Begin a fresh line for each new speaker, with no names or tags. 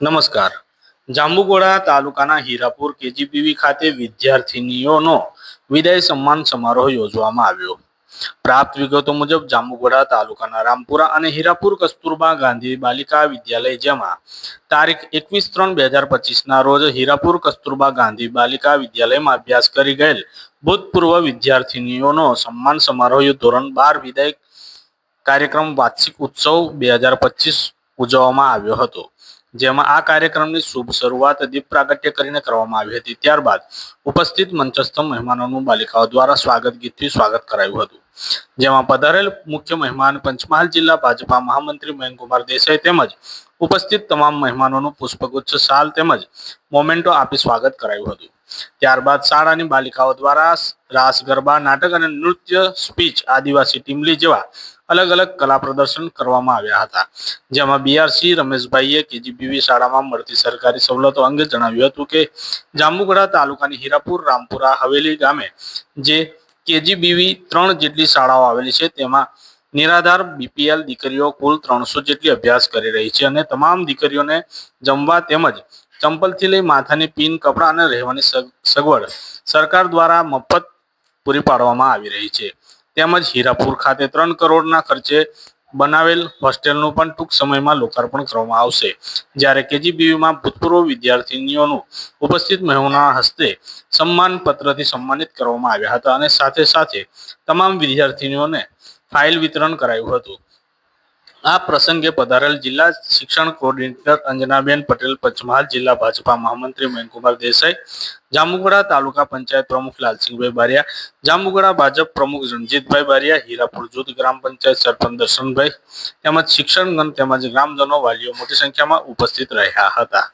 નમસ્કાર. જાંબુગોડા તાલુકાના હીરાપુર કેજીપીવી ખાતે વિદ્યાર્થીનીઓનો વિદાય સન્માન સમારોહ યોજવામાં આવ્યો. પ્રાપ્ત વિગતો મુજબ જાંબુગોડા તાલુકાના રામપુરા અને હીરાપુર કસ્તુરબા ગાંધી બાલિકા વિદ્યાલય જેમાં તારીખ એકવીસ ત્રણ બે હજાર પચીસના રોજ હીરાપુર કસ્તુરબા ગાંધી બાલિકા વિદ્યાલયમાં અભ્યાસ કરી ગયેલ ભૂતપૂર્વ વિદ્યાર્થીનીઓનો સન્માન સમારોહ ધોરણ બાર વિદાય કાર્યક્રમ વાર્ષિક ઉત્સવ બે હજાર પચીસ ઉજવવામાં આવ્યો હતો. જેમાં આ કાર્યક્રમની શુભ શરૂઆત દીપ પ્રાગટ્ય કરીને કરવામાં આવી હતી. ત્યારબાદ ઉપસ્થિત મંચસ્થ મહેમાનોનું બાલિકાઓ દ્વારા સ્વાગત ગીતથી સ્વાગત કરાયું હતું. જેમાં પધારેલ મુખ્ય મહેમાન પંચમહાલ જિલ્લા ભાજપા મહામંત્રી મયંકુમાર દેસાઈ તેમજ ઉપસ્થિત તમામ મહેમાનોનું પુષ્પગુચ્છ શાલ તેમજ મોમેન્ટો આપી સ્વાગત કરાયું હતું. ત્યારબાદ શાળાની બાલિકાઓ દ્વારા રાસ ગરબા, નાટક અને નૃત્ય સ્પીચ આદિવાસી ટીમલી જેવા અલગ અલગ કલા પ્રદર્શન કરવામાં આવ્યા હતા. જેમાં બીઆરસી રમેશભાઈએ કેજીબીવી શાળામાં મળતી સરકારી સવલતો અંગે જણાવ્યું હતું કે જાંબુગડા તાલુકાની હીરાપુર, રામપુરા, હવેલી ગામે જે કેજીબીવી ત્રણ જેટલી શાળાઓ આવેલી છે, તેમાં નિરાધાર બીપીએલ દીકરીઓ કુલ ત્રણસો જેટલી અભ્યાસ કરી રહી છે અને તમામ દીકરીઓને જમવા તેમજ ચંપલથી લઈ માથાની પિન, કપડાં અને રહેવાની સગ- સગવડ સરકાર દ્વારા મફત પૂરી પાડવામાં આવી રહી છે. તેમજ હીરાપુર ખાતે ત્રણ કરોડના ખર્ચે બનાવેલ હોસ્ટેલનું પણ ટૂંક સમયમાં લોકાર્પણ કરવામાં આવશે. જ્યારે કેજીબીયુમાં ભૂતપૂર્વ વિદ્યાર્થીનીઓનું ઉપસ્થિત મહેમાનોના હસ્તે સન્માનપત્રથી સન્માનિત કરવામાં આવ્યા હતા અને સાથે સાથે તમામ વિદ્યાર્થીનીઓને ફાઇલ વિતરણ કરાયું હતું. આ પ્રસંગે પધારેલ જિલ્લા શિક્ષણ કોઓર્ડિનેટર અંજનાબેન પટેલ, પંચમહાલ જિલ્લા ભાજપા મહામંત્રી મહેનકુમાર દેસાઈ જામુગડા તાલુકા પંચાયત પ્રમુખ લાલસિંહભાઈ બારિયા જામુગડા ભાજપ પ્રમુખ રણજીતભાઈ બારિયા, હીરાપુર જૂથ ગ્રામ પંચાયત સરપંચ દર્શનભાઈ તેમજ શિક્ષણગણ તેમજ ગ્રામજનો વાલીઓ મોટી સંખ્યામાં ઉપસ્થિત રહ્યા હતા.